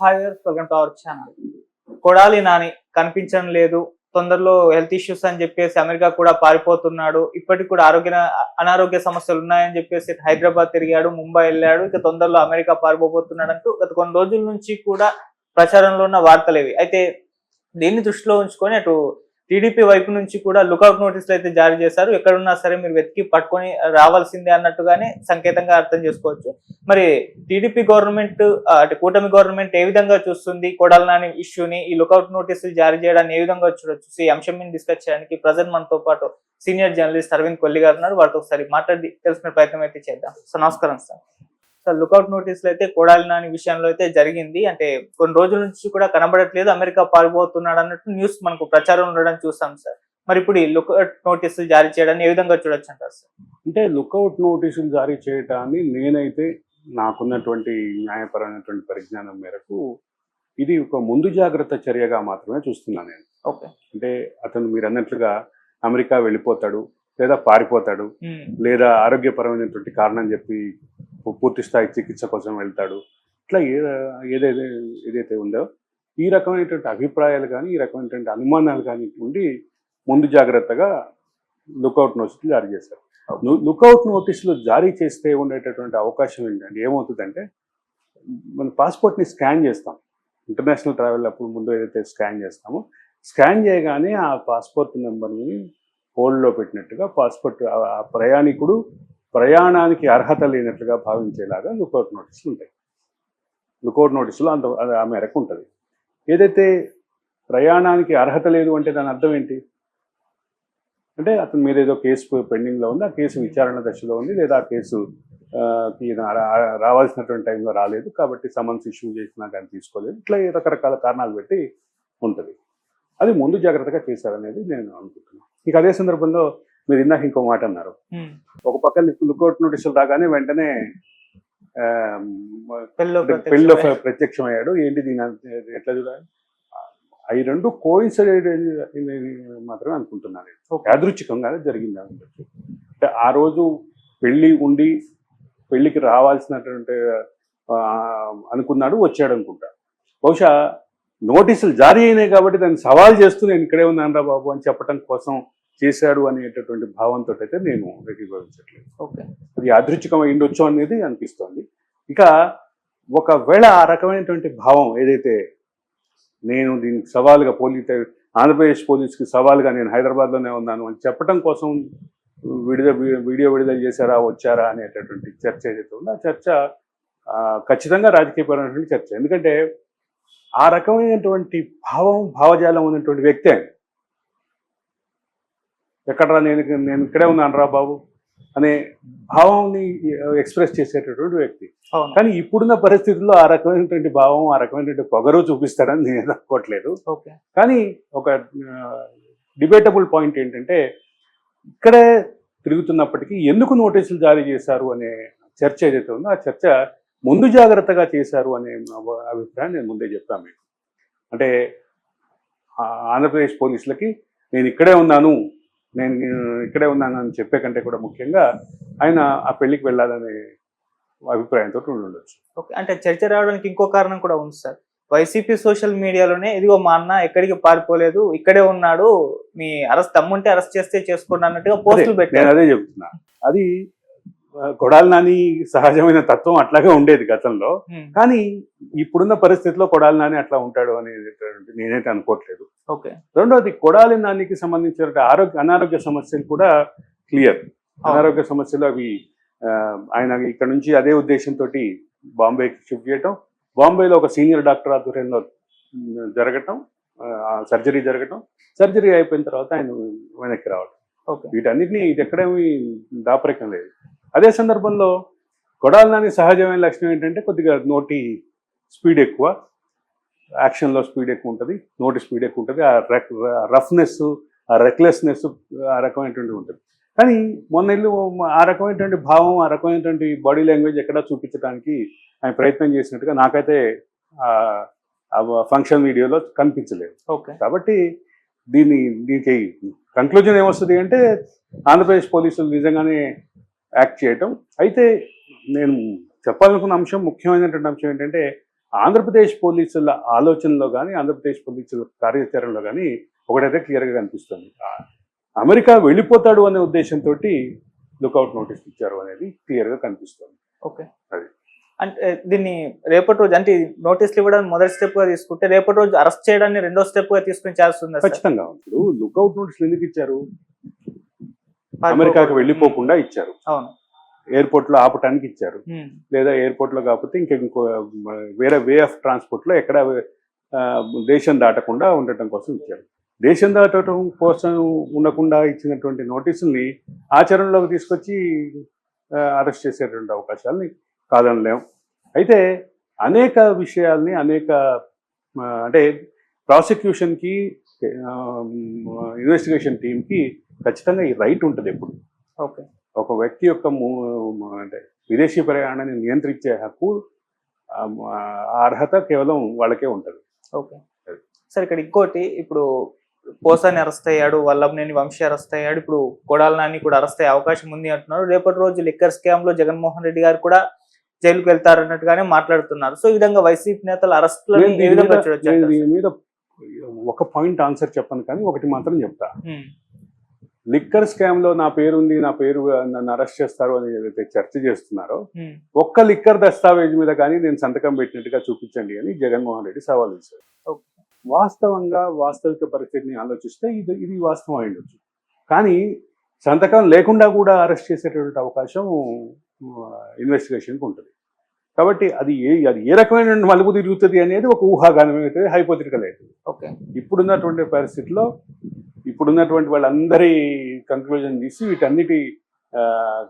Hi welcome to our channel Kodali Nani కనిపించడం లేదు. తొందరలో హెల్త్ ఇష్యూస్ అని చెప్పేసి అమెరికా కూడా పారిపోతున్నాడు. ఇప్పటికి కూడా ఆరోగ్య అనారోగ్య సమస్యలు ఉన్నాయని చెప్పేసి హైదరాబాద్ తిరిగాడు ముంబై వెళ్ళాడు. ఇక తొందరలో అమెరికా పారిపోబోతున్నాడు అంటూ గత కొన్ని రోజుల నుంచి కూడా ప్రచారంలో ఉన్న వార్తలు ఇవి. అయితే దీన్ని దృష్టిలో ఉంచుకొని అటు టీడీపీ వైపు నుంచి కూడా లుకౌట్ నోటీసులు అయితే జారీ చేశారు. ఎక్కడున్నా సరే మీరు వెతికి పట్టుకొని రావాల్సిందే అన్నట్టుగానే సంకేతంగా అర్థం చేసుకోవచ్చు. మరి టీడీపీ గవర్నమెంట్ అంటే కూటమి గవర్నమెంట్ ఏ విధంగా చూస్తుంది? కొడాలనాని ఇష్యూని ఈ లుకౌట్ నోటీసులు జారీ చేయడాన్ని ఏ విధంగా చూడొచ్చు? ఈ అంశం మీద డిస్కస్ చేయడానికి ప్రజెంట్ మనతో పాటు సీనియర్ జర్నలిస్ట్ అరవింద్ కొల్లి గారు ఉన్నారు. వారితో ఒకసారి మాట్లాడి తెలుసుకునే ప్రయత్నం అయితే చేద్దాం. సో నమస్కారం సార్. లుకౌట్ నోటీసులు అయితే కొడాలి నాని విషయంలో అయితే జరిగింది. అంటే కొన్ని రోజుల నుంచి కూడా కనబడట్లేదు. అమెరికా పారిపోతున్నాడు అన్నట్టు న్యూస్ మనకు ప్రచారం ఉండడం చూస్తాం సార్. మరి ఇప్పుడు ఈ లుకౌట్ నోటీసులు జారీ చేయడాన్ని ఏ విధంగా చూడొచ్చు అంటారు సార్? అంటే లుకౌట్ నోటీసులు జారీ చేయటాన్ని నేనైతే నాకున్నటువంటి న్యాయపరమైనటువంటి పరిజ్ఞానం మేరకు ఇది ఒక ముందు జాగ్రత్త చర్యగా మాత్రమే చూస్తున్నాను నేను. ఓకే. అంటే అతను మీరు అన్నట్లుగా అమెరికా వెళ్ళిపోతాడు లేదా పారిపోతాడు లేదా ఆరోగ్యపరమైనటువంటి కారణం చెప్పి పూర్తి స్థాయి చికిత్స కోసం వెళ్తాడు. ఇట్లా ఏ ఏదైతే ఏదైతే ఉందో ఈ రకమైనటువంటి అభిప్రాయాలు కానీ ఈ రకమైనటువంటి అనుమానాలు కానీ ఉండి ముందు జాగ్రత్తగా లుకౌట్ నోటీసులు జారీ చేశారు. లు- లుకౌట్ నోటీసులు జారీ చేస్తే ఉండేటటువంటి అవకాశం ఏంటంటే ఏమవుతుందంటే మన పాస్పోర్ట్ని స్కాన్ చేస్తాం. ఇంటర్నేషనల్ ట్రావెల్ అప్పుడు ముందు ఏదైతే స్కాన్ చేస్తామో స్కాన్ చేయగానే ఆ పాస్పోర్ట్ నెంబర్ని హోల్డ్లో పెట్టినట్టుగా పాస్పోర్ట్ ఆ ప్రయాణికుడు ప్రయాణానికి అర్హత లేనట్లుగా భావించేలాగా లుకౌట్ నోటీసులు ఉంటాయి. లుకౌట్ నోటీసులు అంత ఆ మేరకు ఉంటుంది. ఏదైతే ప్రయాణానికి అర్హత లేదు అంటే దాని అర్థం ఏంటి? అంటే అతని మీద ఏదో కేసు పెండింగ్లో ఉంది ఆ కేసు విచారణ దశలో ఉంది లేదా ఆ కేసు రా- రావాల్సినటువంటి టైంలో రాలేదు కాబట్టి సమన్స్ ఇష్యూ చేసినా కానీ తీసుకోలేదు. ఇట్లా రకరకాల కారణాలు పెట్టి ఉంటుంది. అది ముందు జాగ్రత్తగా చేశారనేది నేను అనుకుంటున్నాను. ఇక అదే సందర్భంలో మీరు ఇందాక ఇంకో మాట అన్నారు. ఒక పక్క లుకౌట్ నోటీసులు రాగానే వెంటనే పెళ్ళిలో ప్రత్యక్షమయ్యాడు. ఏంటి దీని ఎట్లా చూడాలి? అవి రెండు కోయిన్సైడ్ మాత్రమే అనుకుంటున్నాను. యాదృచ్ఛికంగా జరిగింది అనుకోవచ్చు అంటే ఆ రోజు పెళ్ళి ఉండి పెళ్ళికి రావాల్సినటువంటి అనుకున్నాడు వచ్చాడు అనుకుంటా. బహుశా నోటీసులు జారీ అయినాయి కాబట్టి దాన్ని సవాల్ చేస్తూ నేను ఇక్కడే ఉన్నాను రా బాబు అని చెప్పడం కోసం చేశాడు అనేటటువంటి భావంతో అయితే నేను ఏకీభవించట్లేదు ఓకే. అది అదృచ్ఛికం ఉండొచ్చు అనేది అనిపిస్తోంది. ఇక ఒకవేళ ఆ రకమైనటువంటి భావం ఏదైతే నేను దీనికి సవాలుగా పోలీస్ ఆంధ్రప్రదేశ్ పోలీస్కి సవాలుగా నేను హైదరాబాద్లోనే ఉన్నాను అని చెప్పడం కోసం విడుదల వీడియో విడుదల చేశారా వచ్చారా అనేటటువంటి చర్చ ఏదైతే ఉందో ఆ చర్చ ఖచ్చితంగా రాజకీయపరమైనటువంటి చర్చ. ఎందుకంటే ఆ రకమైనటువంటి భావం భావజాలం ఉన్నటువంటి వ్యక్తి ఆయన. ఎక్కడరా నేను నేను ఇక్కడే ఉన్నాను రా బాబు అనే భావంని ఎక్స్ప్రెస్ చేసేటటువంటి వ్యక్తి. కానీ ఇప్పుడున్న పరిస్థితుల్లో ఆ రకమైనటువంటి భావం ఆ రకమైనటువంటి పొగరు చూపిస్తాడని నేను అనుకోవట్లేదు. ఓకే. కానీ ఒక డిబేటబుల్ పాయింట్ ఏంటంటే ఇక్కడే తిరుగుతున్నప్పటికీ ఎందుకు నోటీసులు జారీ చేశారు అనే చర్చ ఏదైతే ఉందో ఆ చర్చ ముందు జాగ్రత్తగా చేశారు అనే అభి- అభిప్రాయం నేను ముందే చెప్తాను మీకు. అంటే ఆంధ్రప్రదేశ్ పోలీసులకి నేను ఇక్కడే ఉన్నాను నేను ఇక్కడే ఉన్నాను అని చెప్పే కంటే కూడా ముఖ్యంగా ఆయన ఆ పెళ్ళికి వెళ్ళాలనే అభిప్రాయంతో ఉండొచ్చు. ఓకే అంటే చర్చ రావడానికి ఇంకో కారణం కూడా ఉంది సార్. వైసీపీ సోషల్ మీడియాలోనే ఇదిగో మా అన్న ఎక్కడికి పారిపోలేదు ఇక్కడే ఉన్నాడు మీ అరెస్ట్ తమ్ముంటే అరెస్ట్ చేస్తే చేసుకోండి అన్నట్టుగా పోస్టులు పెట్టారు. అదే చెప్తున్నా. అది కొడాలి నాని సహజమైన తత్వం అట్లాగే ఉండేది గతంలో. కానీ ఇప్పుడున్న పరిస్థితిలో కొడాలి నాని అట్లా ఉంటాడు అనేది నేనైతే అనుకోవట్లేదు. ఓకే. రెండోది కొడాలి నానికి సంబంధించిన ఆరోగ్య అనారోగ్య సమస్యలు కూడా క్లియర్. అనారోగ్య సమస్యలు అవి ఆయన ఇక్కడ నుంచి అదే ఉద్దేశంతో బాంబేకి షిఫ్ట్ చేయటం బాంబేలో ఒక సీనియర్ డాక్టర్ ఆధ్వర్యంలో జరగటం సర్జరీ జరగటం సర్జరీ అయిపోయిన తర్వాత ఆయన వెనక్కి రావడం వీటన్నిటిని ఇది ఎక్కడేమి దాపరికం లేదు. అదే సందర్భంలో కొడాలి నాని సహజమైన లక్షణం ఏంటంటే కొద్దిగా నోటి స్పీడ్ ఎక్కువ యాక్షన్లో స్పీడ్ ఎక్కువ ఉంటుంది నోటి స్పీడ్ ఎక్కువ ఉంటుంది ఆ రఫ్నెస్ ఆ రెక్లెస్నెస్ ఆ రకమైనటువంటి ఉంటుంది. కానీ మొన్న ఇల్లు ఆ రకమైనటువంటి భావం ఆ రకమైనటువంటి బాడీ లాంగ్వేజ్ ఎక్కడా చూపించడానికి ఆయన ప్రయత్నం చేసినట్టుగా నాకైతే ఫంక్షన్ వీడియోలో కనిపించలేదు. ఓకే. కాబట్టి దీన్ని దీనికి కంక్లూజన్ ఏమొస్తుంది అంటే ఆంధ్రప్రదేశ్ పోలీసులు నిజంగానే యాక్ట్ చేయటం. అయితే నేను చెప్పాలనుకున్న అంశం ముఖ్యమైనటువంటి అంశం ఏంటంటే ఆంధ్రప్రదేశ్ పోలీసుల ఆలోచనలో కానీ ఆంధ్రప్రదేశ్ పోలీసుల కార్యాచరణలో కానీ ఒకటైతే క్లియర్గా కనిపిస్తుంది. అమెరికా వెళ్ళిపోతాడు అనే ఉద్దేశంతో లుకౌట్ నోటీస్ ఇచ్చారు అనేది క్లియర్గా కనిపిస్తుంది. ఓకే. అది. అంటే దీన్ని రేపటి రోజు అంటే నోటీసులు ఇవ్వడం మొదటి స్టెప్గా తీసుకుంటే రేపటి రోజు అరెస్ట్ చేయడాన్ని రెండో స్టెప్గా తీసుకుని చేస్తుంది ఖచ్చితంగా ఇప్పుడు లుకౌట్ నోటీసులు ఎందుకు ఇచ్చారు? అమెరికాకి వెళ్ళిపోకుండా ఇచ్చారు. అవును. ఎయిర్పోర్ట్లో ఆపటానికి ఇచ్చారు. లేదా ఎయిర్పోర్ట్లో కాకపోతే ఇంకా ఇంకో వేరే వే ఆఫ్ ట్రాన్స్పోర్ట్లో ఎక్కడ దేశం దాటకుండా ఉండటం కోసం ఇచ్చారు. దేశం దాటడం కోసం ఉండకుండా ఇచ్చినటువంటి నోటీసుల్ని ఆచరణలోకి తీసుకొచ్చి అరెస్ట్ చేసేటువంటి అవకాశాలని కాదనలేం. అయితే అనేక విషయాల్ని అనేక అంటే ప్రాసిక్యూషన్కి ఇన్వెస్టిగేషన్ టీంకి ఖచ్చితంగా ఈ రైట్ ఉంటుంది ఎప్పుడు. ఓకే. ఒక వ్యక్తి యొక్క అంటే విదేశీ ప్రయాణాన్ని నియంత్రించే హక్కు అర్హత కేవలం వాళ్ళకే ఉంటుంది. ఓకే. సార్ ఇక్కడ ఇంకోటి ఇప్పుడు పోసాని అరెస్ట్ అయ్యాడు వల్లభనేని వంశీ అరెస్ట్ అయ్యాడు ఇప్పుడు కొడాల నాని కూడా అరెస్ట్ అయ్యే అవకాశం ఉంది అంటున్నారు. రేపటి రోజు లిక్కర్ స్కామ్లో జగన్మోహన్ రెడ్డి గారు కూడా జైలుకు వెళ్తారు అన్నట్టుగానే మాట్లాడుతున్నారు. సో ఈ విధంగా వైసీపీ నేతల విధంగా మీద- ఒక పాయింట్ ఆన్సర్ చెప్పను కానీ ఒకటి మాత్రం చెప్తా. లిక్కర్ స్కామ్లో నా పేరు ఉంది నా పేరు నన్ను అరెస్ట్ చేస్తారు అని ఏదైతే చర్చ చేస్తున్నారో ఉమ్, ఒక్క లిక్కర్ దస్తావేజ్ మీద కానీ నేను సంతకం పెట్టినట్టుగా చూపించండి అని జగన్మోహన్ రెడ్డి సవాల్ చేశారు. ఓకే. వాస్తవంగా వాస్తవిక పరిస్థితిని ఆలోచిస్తే ఇది ఇది వాస్తవం అయిండొచ్చు కానీ సంతకం లేకుండా కూడా అరెస్ట్ చేసేటటువంటి అవకాశం ఇన్వెస్టిగేషన్కి ఉంటుంది. కాబట్టి అది ఏ అది ఏ రకమైన మలుపు తిరుగుతుంది అనేది ఒక ఊహాగానం అవుతుంది హైపోతిరికల్ అవుతుంది ఓకే ఇప్పుడున్నటువంటి పరిస్థితిలో ఇప్పుడున్నటువంటి వాళ్ళందరి కంక్లూజన్ తీసి వీటన్నిటి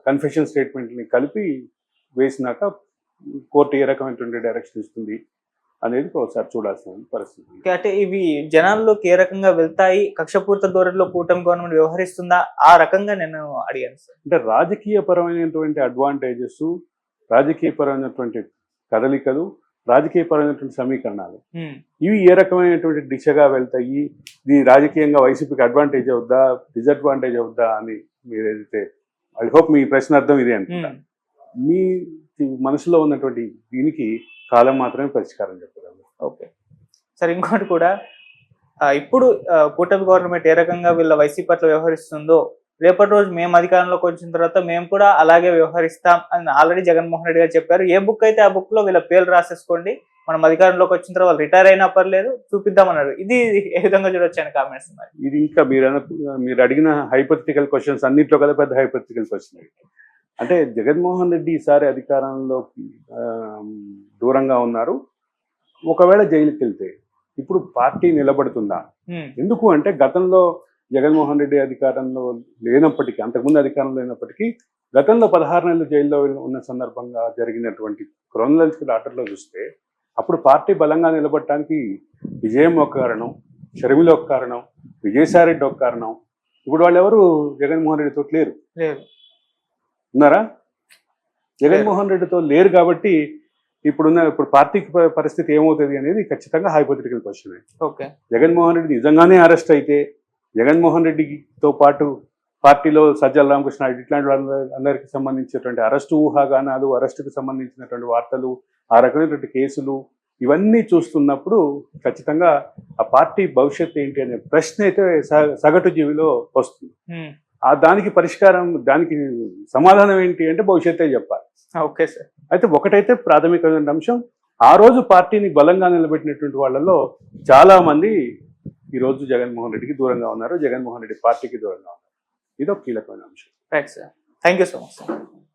కన్ఫెషన్ స్టేట్మెంట్ని కలిపి వేసినాక కోర్టు ఏ రకమైనటువంటి డైరెక్షన్ ఇస్తుంది అనేది ఒకసారి చూడాల్సిన పరిస్థితి. అంటే ఇవి జనాల్లోకి ఏ రకంగా వెళ్తాయి? కక్షపూరిత ధోరణిలో కూటమి గవర్నమెంట్ వ్యవహరిస్తుందా? ఆ రకంగా నేను అడిగాను సార్. అంటే రాజకీయ పరమైనటువంటి అడ్వాంటేజెస్ రాజకీయ పరమైనటువంటి కదలికలు రాజకీయ పరమైనటువంటి సమీకరణాలు ఇవి ఏ రకమైనటువంటి దిశగా వెళ్తాయి? ఇది రాజకీయంగా వైసీపీకి అడ్వాంటేజ్ అవుద్దా? డిసడ్వాంటేజ్ అవుద్దా? అని మీరు ఏదైతే ఐ హోప్ మీ ప్రశ్న అర్థం ఇదే అనుకుంటా. మీ మనసులో ఉన్నటువంటి దీనికి కాలం మాత్రమే పరిష్కారం చెప్పగలరు ఓకే. సార్ ఇంకోటి కూడా ఇప్పుడు కూటమి గవర్నమెంట్ ఏ రకంగా వీళ్ళ వైసీపీ పట్ల వ్యవహరిస్తుందో రేపటి రోజు మేము అధికారంలోకి వచ్చిన తర్వాత మేము కూడా అలాగే వ్యవహరిస్తాం అని ఆల్రెడీ జగన్మోహన్ రెడ్డి గారు చెప్పారు. ఏ బుక్ అయితే ఆ బుక్లో వీళ్ళ పేర్లు రాసేసుకోండి మనం అధికారంలోకి వచ్చిన తర్వాత రిటైర్ అయినా పర్లేదు చూపిద్దామన్నారు. ఇది ఏ విధంగా చూడొచ్చు అని కామెంట్స్ ఇది ఇంకా మీరు మీరు అడిగిన హైపోథిటికల్ క్వశ్చన్స్ అన్నింటిలో కదా పెద్ద హైపోథిటికల్ క్వశ్చన్ అంటే జగన్మోహన్ రెడ్డి ఈసారి అధికారంలోకి ఆ, దూరంగా ఉన్నారు. ఒకవేళ జైలుకి వెళ్తే ఇప్పుడు పార్టీ నిలబడుతుందా? ఎందుకు అంటే గతంలో జగన్మోహన్ రెడ్డి అధికారంలో లేనప్పటికీ అంతకుముందు అధికారంలో లేనప్పటికీ గతంలో పదహారు నెలలు జైల్లో ఉన్న సందర్భంగా జరిగినటువంటి క్రోనలాజికల్ ఆర్డర్లో చూస్తే అప్పుడు పార్టీ బలంగా నిలబడటానికి విజయం ఒక కారణం షర్మిల ఒక కారణం విజయసాయిరెడ్డి ఒక కారణం. ఇప్పుడు వాళ్ళు ఎవరు జగన్మోహన్ రెడ్డితో లేరు. ఉన్నారా? జగన్మోహన్ రెడ్డితో లేరు కాబట్టి ఇప్పుడున్న ఇప్పుడు పార్టీకి పరిస్థితి ఏమవుతుంది అనేది ఖచ్చితంగా hypothetical question. Okay. Jaganmohan Reddy నిజంగానే అరెస్ట్ అయితే జగన్మోహన్ రెడ్డితో పాటు పార్టీలో సజ్జల రామకృష్ణ ఇట్లాంటి వాళ్ళ అందరికి సంబంధించినటువంటి అరెస్టు ఊహాగానాలు అరెస్టుకు సంబంధించినటువంటి వార్తలు ఆ రకమైనటువంటి కేసులు ఇవన్నీ చూస్తున్నప్పుడు ఖచ్చితంగా ఆ పార్టీ భవిష్యత్తు ఏంటి అనే ప్రశ్న అయితే సగటు జీవిలో వస్తుంది. ఆ దానికి పరిష్కారం దానికి సమాధానం ఏంటి అంటే భవిష్యత్తే చెప్పాలి. Okay sir. అయితే ఒకటైతే ప్రాథమికమైన అంశం ఆ రోజు పార్టీని బలంగా నిలబెట్టినటువంటి వాళ్ళలో చాలా మంది ఈ రోజు జగన్మోహన్ రెడ్డికి దూరంగా ఉన్నారు. జగన్మోహన్ రెడ్డి పార్టీకి దూరంగా ఉన్నారు. ఇదొక కీలకమైన అంశం. Right sir thank you so much sir